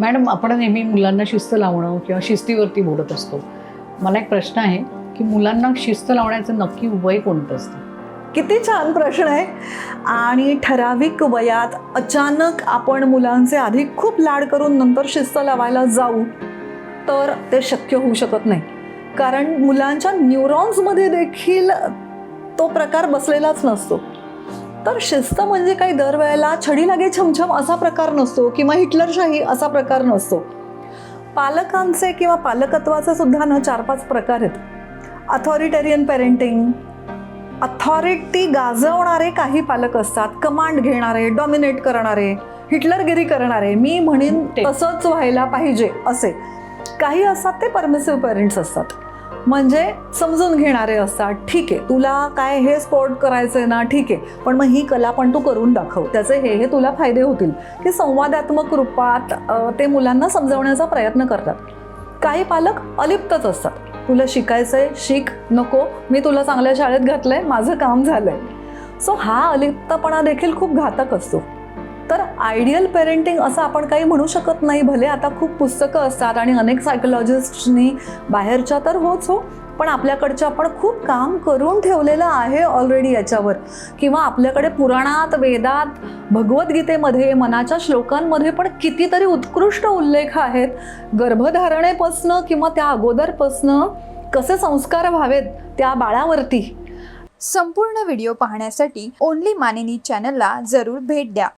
Madam आपण नेहमी मुलांना शिस्त लावणं किंवा शिस्तीवरती बोलत असतो. मला एक प्रश्न आहे की मुलांना शिस्त लावण्याचं नक्की वय कोणतं असतं? किती छान प्रश्न आहे. आणि ठराविक वयात अचानक आपण मुलांचे आधी खूप लाड करून नंतर शिस्त लावायला जाऊ तर ते शक्य होऊ शकत नाही. कारण मुलांच्या न्यूरॉन्समध्ये देखील तो प्रकार बसलेलाच नसतो. तर शिस्त म्हणजे काही दरवेळेला छडी लागे छमछम असा प्रकार नसतो किंवा हिटलरशाही असा प्रकार नसतो. पालकांचे किंवा पालकत्वाचे सुद्धा ना चार पाच प्रकार आहेत. अथॉरिटेरियन पेरेंटिंग अथॉरिटी गाजवणारे काही पालक असतात. कमांड घेणारे डॉमिनेट करणारे हिटलरगिरी करणारे. मी म्हणेन. तसंच व्हायला पाहिजे असे. काही असतात ते परमिसिव्ह पेरेंट्स असतात. म्हणजे समजून घेणारे असतात. ठीक आहे तुला काय हे स्पोर्ट करायचंय ना ठीक आहे. पण मग ही कला पण तू करून दाखव. त्याचे हे हे तुला फायदे होतील. की संवादात्मक रूपात ते मुलांना समजवण्याचा प्रयत्न करतात. काही पालक अलिप्तच असतात. तुला शिकायचंय शिक नको. मी तुला चांगल्या शाळेत घातलंय माझं काम झालंय. सो हा अलिप्तपणा देखील खूप घातक असतो. आयडियल पेरेंटिंग असं आपण काही म्हणू शकत नाही भले आता खूप पुस्तकं असतात आणि अनेक सायकोलॉजिस्टनी बाहेरच्या तर होच हो पण आपल्याकडच्या आपण खूप काम करून ठेवलेलं आहे ऑलरेडी याच्यावर. किंवा आपल्याकडे पुराणात वेदात भगवद्गीतेमध्ये मनाच्या श्लोकांमध्ये पण कितीतरी उत्कृष्ट उल्लेख आहेत. गर्भधारणेपासनं किंवा त्या अगोदरपासनं कसे संस्कार व्हावेत त्या बाळावरती. संपूर्ण व्हिडिओ पाहण्यासाठी ओनली मानिनी चॅनलला जरूर भेट द्या.